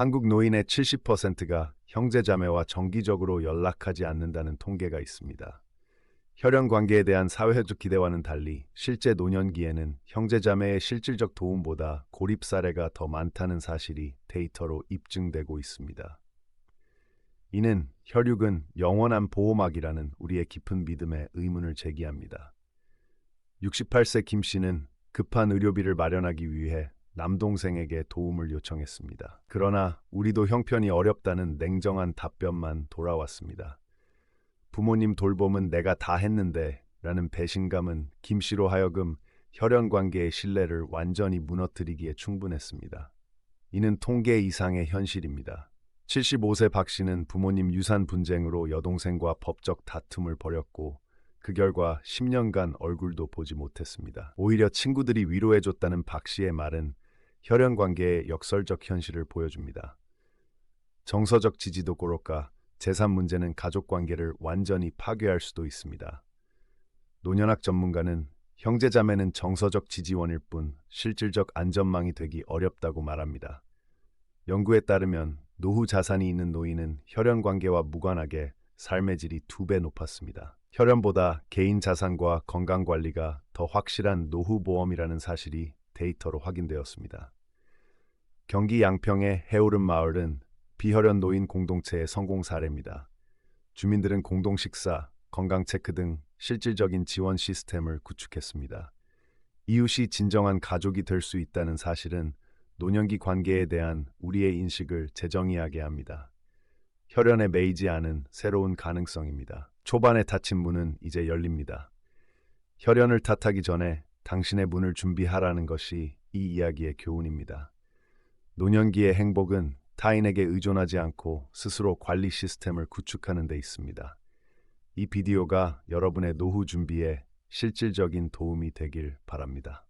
한국 노인의 70%가 형제자매와 정기적으로 연락하지 않는다는 통계가 있습니다. 혈연 관계에 대한 사회적 기대와는 달리 실제 노년기에는 형제자매의 실질적 도움보다 고립 사례가 더 많다는 사실이 데이터로 입증되고 있습니다. 이는 혈육은 영원한 보호막이라는 우리의 깊은 믿음에 의문을 제기합니다. 68세 김 씨는 급한 의료비를 마련하기 위해 남동생에게 도움을 요청했습니다. 그러나 우리도 형편이 어렵다는 냉정한 답변만 돌아왔습니다. 부모님 돌봄은 내가 다 했는데 라는 배신감은 김 씨로 하여금 혈연 관계의 신뢰를 완전히 무너뜨리기에 충분했습니다. 이는 통계 이상의 현실입니다. 75세 박 씨는 부모님 유산 분쟁으로 여동생과 법적 다툼을 벌였고 그 결과 10년간 얼굴도 보지 못했습니다. 오히려 친구들이 위로해줬다는 박 씨의 말은 혈연 관계의 역설적 현실을 보여줍니다. 정서적 지지도 고로까 재산 문제는 가족 관계를 완전히 파괴할 수도 있습니다. 노년학 전문가는 형제자매는 정서적 지지원일 뿐 실질적 안전망이 되기 어렵다고 말합니다. 연구에 따르면 노후 자산이 있는 노인은 혈연 관계와 무관하게 삶의 질이 두 배 높았습니다. 혈연보다 개인 자산과 건강 관리가 더 확실한 노후 보험이라는 사실이 데이터로 확인되었습니다. 경기 양평의 해오름 마을은 비혈연 노인 공동체의 성공 사례입니다. 주민들은 공동 식사, 건강 체크 등 실질적인 지원 시스템을 구축했습니다. 이웃이 진정한 가족이 될 수 있다는 사실은 노년기 관계에 대한 우리의 인식을 재정의하게 합니다. 혈연에 매이지 않은 새로운 가능성입니다. 초반에 닫힌 문은 이제 열립니다. 혈연을 탓하기 전에 당신의 문을 준비하라는 것이 이 이야기의 교훈입니다. 노년기의 행복은 타인에게 의존하지 않고 스스로 관리 시스템을 구축하는 데 있습니다. 이 비디오가 여러분의 노후 준비에 실질적인 도움이 되길 바랍니다.